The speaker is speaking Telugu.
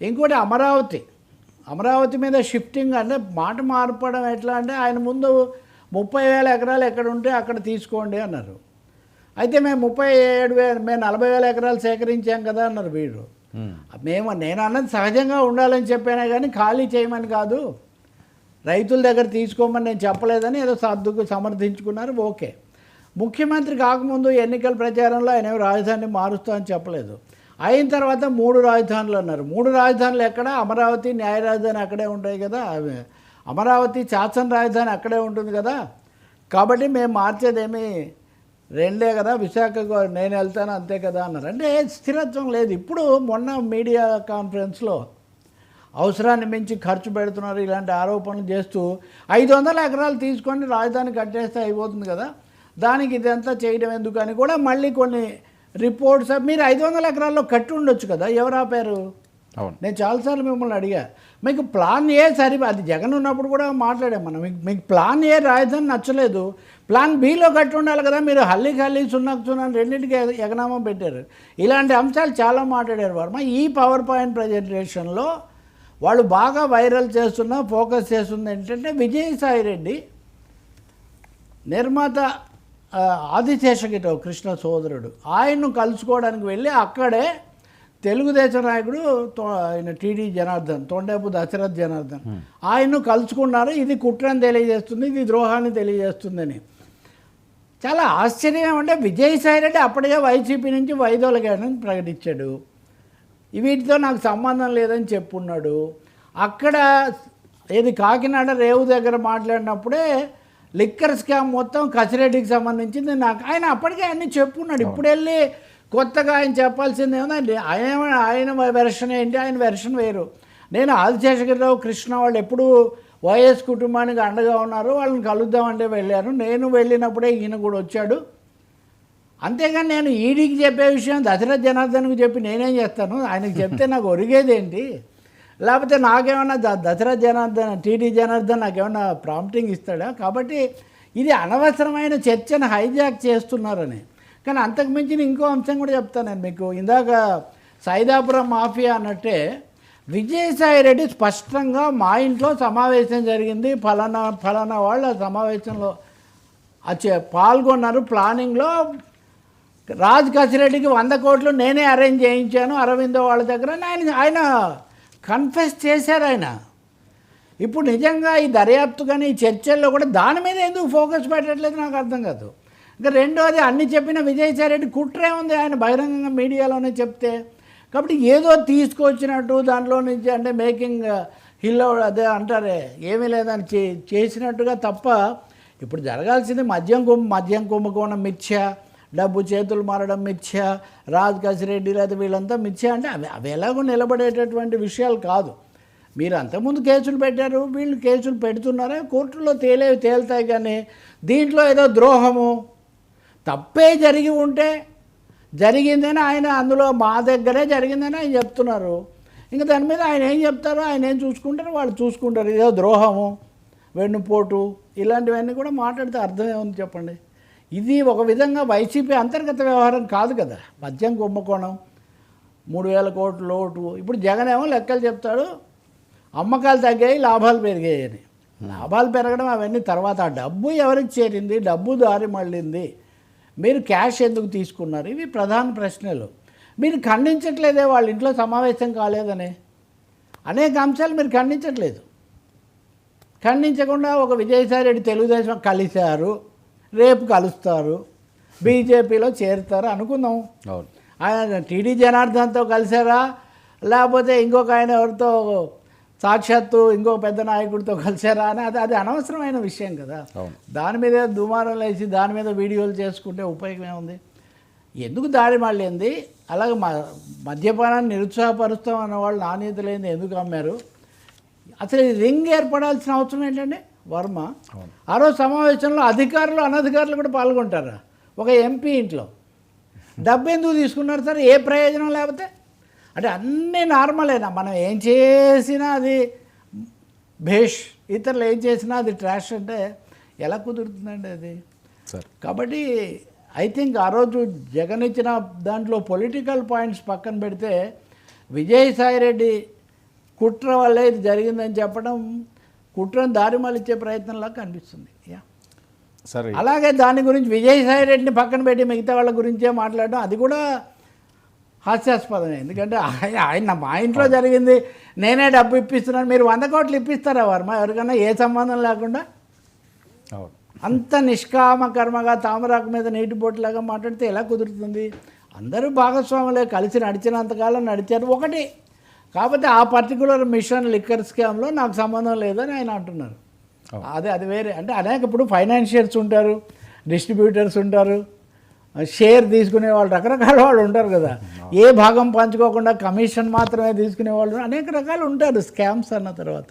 ఇంకోటి అమరావతి. అమరావతి మీద షిఫ్టింగ్ అంటే మాట మార్పడం ఎట్లా అంటే ఆయన ముందు ముప్పై వేల ఎకరాలు ఎక్కడ ఉంటే అక్కడ తీసుకోండి అన్నారు. అయితే మేము ముప్పై ఏడు వేల మేము నలభై వేల ఎకరాలు సేకరించాం కదా అన్నారు వీడు. మేము నేను అన్నది సహజంగా ఉండాలని చెప్పానే కానీ ఖాళీ చేయమని కాదు. రైతుల దగ్గర తీసుకోమని నేను చెప్పలేదని ఏదో సర్దుకు సమర్థించుకున్నారు ఓకే. ముఖ్యమంత్రి కాకముందు ఎన్నికల ప్రచారంలో ఆయన ఏమీ రాజధాని మారుస్తా అని చెప్పలేదు. అయిన తర్వాత మూడు రాజధానులు అన్నారు. మూడు రాజధానులు ఎక్కడ? అమరావతి న్యాయ రాజధాని అక్కడే ఉంటాయి కదా. అవి అమరావతి శాసన రాజధాని అక్కడే ఉంటుంది కదా. కాబట్టి మేము మార్చేదేమీ? రెండే కదా. విశాఖకు నేను వెళ్తాను అంతే కదా అన్నారు. అంటే స్థిరత్వం లేదు. ఇప్పుడు మొన్న మీడియా కాన్ఫరెన్స్లో అవసరాన్ని మించి ఖర్చు పెడుతున్నారు ఇలాంటి ఆరోపణలు చేస్తూ ఐదు వందల ఎకరాలు తీసుకొని రాజధాని కట్టేస్తే అయిపోతుంది కదా. దానికి ఇదంతా చేయడం ఎందుకు అని కూడా మళ్ళీ కొన్ని రిపోర్ట్స్ మీరు ఐదు వందల ఎకరాల్లో కట్టి ఉండొచ్చు కదా. ఎవరు ఆపారు? అవును. నేను చాలాసార్లు మిమ్మల్ని అడిగా. మీకు ప్లాన్ ఏ సరి అది జగన్ ఉన్నప్పుడు కూడా మాట్లాడాం మనం. మీకు మీకు ప్లాన్ ఏ రాజధాని నచ్చలేదు. ప్లాన్ బిలో కట్టి ఉండాలి కదా. మీరు హల్లి హల్లి సున్నాకు సున్నాను రెండింటికి ఎగ- ఎగనామం పెట్టారు. ఇలాంటి అంశాలు చాలా మాట్లాడారు వర్మ. ఈ పవర్ పాయింట్ ప్రజెంటేషన్లో వాళ్ళు బాగా వైరల్ చేస్తున్న ఫోకస్ చేస్తుంది ఏంటంటే విజయసాయి రెడ్డి నిర్మాత ఆ, ఆదిశేషగిరి కృష్ణ సోదరుడు. ఆయన్ను కలుసుకోవడానికి వెళ్ళి అక్కడే తెలుగుదేశం నాయకుడు తో- ఆయన టీడీ జనార్దన్ తొండేపు దశరథ్ జనార్దన్. ఆయన్ను కలుసుకున్నారు. ఇది కుట్రని తెలియజేస్తుంది ఇది ద్రోహాన్ని తెలియజేస్తుందని. చాలా ఆశ్చర్యం ఏమంటే విజయసాయి రెడ్డి అప్పటికే వైసీపీ నుంచి వైదొలగాడని ప్రకటించాడు. వీటితో నాకు సంబంధం లేదని చెప్పున్నాడు. అక్కడ ఏది కాకినాడ రేవు దగ్గర మాట్లాడినప్పుడే లిక్కర్ స్కామ్ మొత్తం కసిరెడ్డికి సంబంధించింది. నాకు ఆయన అప్పటికే అన్ని చెప్పున్నాడు. ఇప్పుడు వెళ్ళి కొత్తగా ఆయన చెప్పాల్సింది ఏముందండి? ఆయన ఆయన వెర్షన్ ఏంటి? ఆయన వెర్షన్ వేరు. నేను ఆదిశేషగిరిరావు కృష్ణ వాళ్ళు ఎప్పుడు వైఎస్ కుటుంబానికి అండగా ఉన్నారు. వాళ్ళని కలుద్దామంటే వెళ్ళాను నేను వెళ్ళినప్పుడే ఈయన కూడా వచ్చాడు. అంతేగాని నేను ఈడీకి చెప్పే విషయం దశరథ్ జనార్దన్కి చెప్పి నేనేం చేస్తాను? ఆయనకి చెప్తే నాకు ఒరిగేదేంటి? లేకపోతే నాకేమన్నా ద జనార్దన్ టీడీ జనార్దన్ నాకేమన్నా ప్రాంప్టింగ్ ఇస్తాడా? కాబట్టి ఇది అనవసరమైన చర్చను హైజాక్ చేస్తున్నారని. కానీ అంతకు మించిన ఇంకో అంశం కూడా చెప్తాను నేను మీకు. ఇందాక సైదాపురం మాఫియా అన్నట్టే విజయసాయి రెడ్డి స్పష్టంగా మా ఇంట్లో సమావేశం జరిగింది. ఫలానా ఫలానా వాళ్ళు ఆ సమావేశంలో పాల్గొన్నారు. ప్లానింగ్లో రాజ్ కసిరెడ్డికి వంద కోట్లు నేనే అరేంజ్ చేయించాను. అరవిందో వాళ్ళ దగ్గర. ఆయన ఆయన కన్ఫెస్ చేశారు ఆయన. ఇప్పుడు నిజంగా ఈ దర్యాప్తు కానీ ఈ చర్చల్లో కూడా దాని మీద ఎందుకు ఫోకస్ పెట్టట్లేదు నాకు అర్థం కాదు. ఇంకా రెండోది అన్ని చెప్పిన విజయసాయిరెడ్డి కుట్రే ఉంది ఆయన బహిరంగంగా మీడియాలోనే చెప్తే. కాబట్టి ఏదో తీసుకొచ్చినట్టు దాంట్లో నుంచి అంటే మేకింగ్ హిల్లో అదే అంటారే ఏమీ లేదని చే చేసినట్టుగా తప్ప ఇప్పుడు జరగాల్సింది మద్యం కుంభ మద్యం కుంభకోణం మిథ్య. డబ్బు చేతులు మారడం మిథ్య రాజ్ కసిరెడ్డి లేదా వీళ్ళంతా మిథ్య అంటే అవి అవి ఎలాగో నిలబడేటటువంటి విషయాలు కాదు. మీరు అంతకుముందు కేసులు పెట్టారు వీళ్ళు కేసులు పెడుతున్నారా? కోర్టులో తేలేవి తేలుతాయి కానీ దీంట్లో ఏదో ద్రోహము. తప్పే జరిగి ఉంటే జరిగిందని ఆయన అందులో మా దగ్గరే జరిగిందని ఆయన చెప్తున్నారు. ఇంకా దాని మీద ఆయన ఏం చెప్తారో ఆయన ఏం చూసుకుంటారో వాళ్ళు చూసుకుంటారు. ఏదో ద్రోహము వెన్నుపోటు ఇలాంటివన్నీ కూడా మాట్లాడితే అర్థమే ఉంది చెప్పండి? ఇది ఒక విధంగా వైసీపీ అంతర్గత వ్యవహారం కాదు కదా. మద్యం కుంభకోణం మూడు వేల కోట్ల లోటు. ఇప్పుడు జగన్ ఏమో లెక్కలు చెప్తాడు అమ్మకాలు తగ్గాయి లాభాలు పెరిగాయి అని లాభాలు పెరగడం అవన్నీ తర్వాత. ఆ డబ్బు ఎవరికి చేరింది? డబ్బు దారి మళ్ళింది. మీరు క్యాష్ ఎందుకు తీసుకున్నారు? ఇవి ప్రధాన ప్రశ్నలు. మీరు ఖండించట్లేదే వాళ్ళ ఇంట్లో సమావేశం కాలేదని. అనేక అంశాలు మీరు ఖండించట్లేదు. ఖండించకుండా ఒక విజయసాయి రెడ్డి తెలుగుదేశం కలిశారు. రేపు కలుస్తారు. బీజేపీలో చేరుతారు అనుకుందాం. అవును. ఆయన టీడీ జనార్దన్తో కలిసారా? లేకపోతే ఇంకొక ఆయన ఎవరితో సాక్షాత్తు ఇంకో పెద్ద నాయకుడితో కలిసారా? అని అది అది అనవసరమైన విషయం కదా. దాని మీద దుమారం లేచి దాని మీద వీడియోలు చేసుకుంటే ఉపయోగం ఏముంది? ఎందుకు దారి మళ్ళీంది? అలాగే మ మద్యపానాన్ని నిరుత్సాహపరుస్తాం అన్న వాళ్ళు నాణ్యత లేని ఎందుకు అమ్మారు? అసలు ఈ రింగ్ ఏర్పడాల్సిన అవసరం ఏంటండి? వర్మ. ఆ రోజు సమావేశంలో అధికారులు అనధికారులు కూడా పాల్గొంటారా. ఒక ఎంపీ ఇంట్లో. డబ్బు ఎందుకు తీసుకున్నారు సార్? ఏ ప్రయోజనం లేకపోతే? అంటే అన్నీ నార్మలేనా? మనం ఏం చేసినా అది భేష్ ఇతరులు ఏం చేసినా అది ట్రాష్ అంటే ఎలా కుదురుతుందండి అది? సార్. కాబట్టి ఐ థింక్ ఆ రోజు జగన్ ఇచ్చిన దాంట్లో పొలిటికల్ పాయింట్స్ పక్కన పెడితే విజయసాయి రెడ్డి కుట్ర వల్లే ఇది జరిగిందని చెప్పడం కుట్రను దారి మళ్ళించే ప్రయత్నంలా కనిపిస్తుంది. యా. సరే. అలాగే దాని గురించి విజయసాయి రెడ్డిని పక్కన పెట్టి మిగతా వాళ్ళ గురించే మాట్లాడడం అది కూడా హాస్యాస్పదమే. ఎందుకంటే ఆయన ఆయన మా ఇంట్లో జరిగింది. నేనే డబ్బు ఇప్పిస్తున్నాను. మీరు వంద కోట్లు ఇప్పిస్తారా వర్మ? ఎవరికైనా ఏ సంబంధం లేకుండా? అంత నిష్కామ కర్మగా తామరాకు మీద నీటి బొట్టులాగా మాట్లాడితే ఎలా కుదురుతుంది? అందరూ భాగస్వాములే కలిసి నడిచినంతకాలం నడిచారు ఒకటి. కాకపోతే ఆ పర్టికులర్ మిషన్ లిక్కర్ స్కామ్లో నాకు సంబంధం లేదని ఆయన అంటున్నారు. అదే అది వేరే. అంటే అనేక ఇప్పుడు ఫైనాన్షియర్స్ ఉంటారు డిస్ట్రిబ్యూటర్స్ ఉంటారు షేర్ తీసుకునే వాళ్ళు రకరకాల వాళ్ళు ఉంటారు కదా. ఏ భాగం పంచుకోకుండా కమిషన్ మాత్రమే తీసుకునే వాళ్ళు అనేక రకాలు ఉంటారు స్కామ్స్ అన్న తర్వాత.